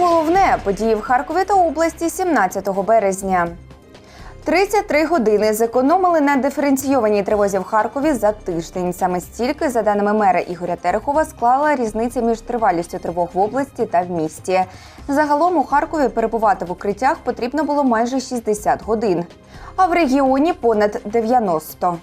головне події в Харкові та області 17 березня. 33 години зекономили на диференційованій тривозі в Харкові за тиждень. Саме стільки, за даними мера Ігоря Терехова, склала різниця між тривалістю тривог в області та в місті. Загалом у Харкові перебувати в укриттях потрібно було майже 60 годин, а в регіоні понад 90.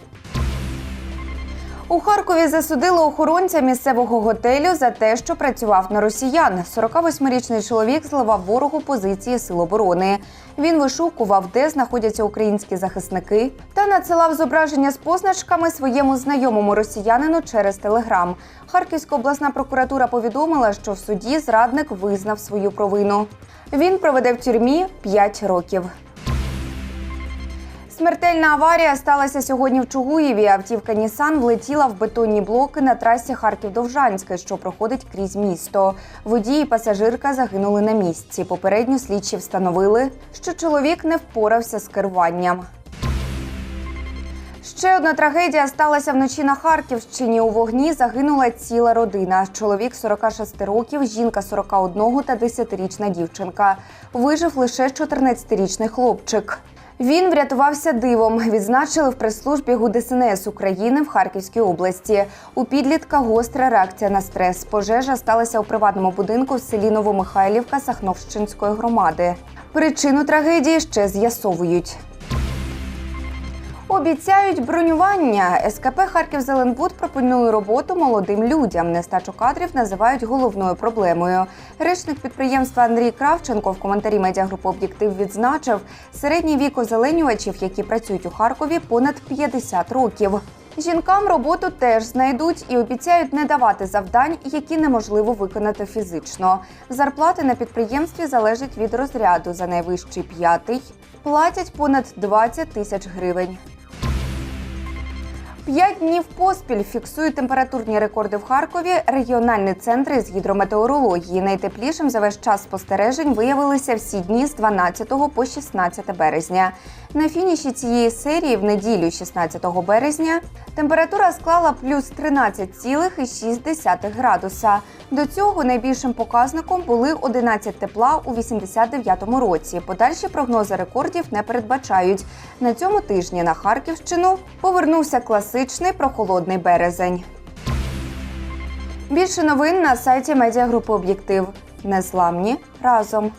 У Харкові засудили охоронця місцевого готелю за те, що працював на росіян. 48-річний чоловік зливав ворогу позиції сил оборони. Він вишукував, де знаходяться українські захисники, та надсилав зображення з позначками своєму знайомому росіянину через телеграм. Харківська обласна прокуратура повідомила, що в суді зрадник визнав свою провину. Він проведе в тюрмі 5 років. Смертельна аварія сталася сьогодні в Чугуєві. Автівка Нісан влетіла в бетонні блоки на трасі Харків-Довжанське, що проходить крізь місто. Водій і пасажирка загинули на місці. Попередньо слідчі встановили, що чоловік не впорався з керуванням. Ще одна трагедія сталася вночі на Харківщині. У вогні загинула ціла родина. Чоловік 46 років, жінка 41 та 10-річна дівчинка. Вижив лише 14-річний хлопчик. Він врятувався дивом. Відзначили в прес-службі ГУДСНС України в Харківській області. У підлітка гостра реакція на стрес. Пожежа сталася у приватному будинку в селі Новомихайлівка Сахновщинської громади. Причину трагедії ще з'ясовують. Обіцяють бронювання. СКП Харків Зеленбуд пропонує роботу молодим людям. Нестачу кадрів називають головною проблемою. Речник підприємства Андрій Кравченко в коментарі медіагрупи Об'єктив відзначив, середній вік озеленювачів, які працюють у Харкові, понад 50 років. Жінкам роботу теж знайдуть і обіцяють не давати завдань, які неможливо виконати фізично. Зарплати на підприємстві залежать від розряду. За найвищий п'ятий платять понад 20 тисяч гривень. П'ять днів поспіль фіксують температурні рекорди в Харкові регіональні центри з гідрометеорології. Найтеплішим за весь час спостережень виявилися всі дні з 12 по 16 березня. На фініші цієї серії в неділю, 16 березня, температура склала плюс 13,6 градуса. До цього найбільшим показником були 11 тепла у 89-му році. Подальші прогнози рекордів не передбачають. На цьому тижні на Харківщину повернувся класичний прохолодний березень. Більше новин на сайті медіагрупи Об'єктив. Незламні разом.